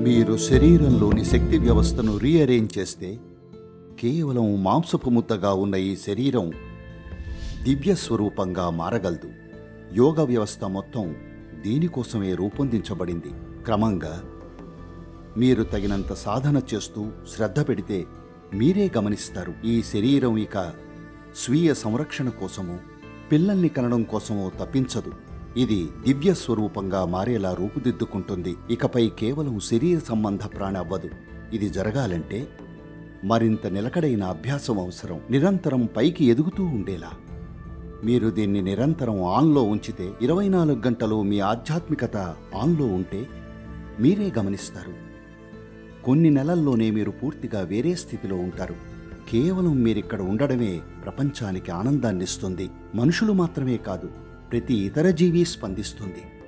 మీరు శరీరంలోని శక్తి వ్యవస్థను రీఅరేంజ్ చేస్తే కేవలం మాంసపు ముద్దగా ఉన్న ఈ శరీరం దివ్య స్వరూపంగా మారగలదు. యోగ వ్యవస్థ మొత్తం దీనికోసమే రూపొందించబడింది. క్రమంగా మీరు తగినంత సాధన చేస్తూ శ్రద్ధ పెడితే మీరే గమనిస్తారు. ఈ శరీరం ఇక స్వీయ సంరక్షణ కోసమో పిల్లల్ని కనడం కోసమో తప్పించదు. ఇది దివ్య స్వరూపంగా మారేలా రూపుదిద్దుకుంటుంది. ఇకపై కేవలం శరీర సంబంధ ప్రాణి అవ్వదు. ఇది జరగాలంటే మరింత నిలకడైన అభ్యాసం అవసరం. నిరంతరం పైకి ఎదుగుతూ ఉండేలా. మీరు దీన్ని నిరంతరం ఆన్లో ఉంచితే ఇరవై నాలుగు గంటలు మీ ఆధ్యాత్మికత ఆన్లో ఉంటే మీరే గమనిస్తారు. కొన్ని నెలల్లోనే మీరు పూర్తిగా వేరే స్థితిలో ఉంటారు. కేవలం మీరిక్కడ ఉండడమే ప్రపంచానికి ఆనందాన్నిస్తుంది. మనుషులు మాత్రమే కాదు ప్రతి ఇతర జీవి స్పందిస్తుంది.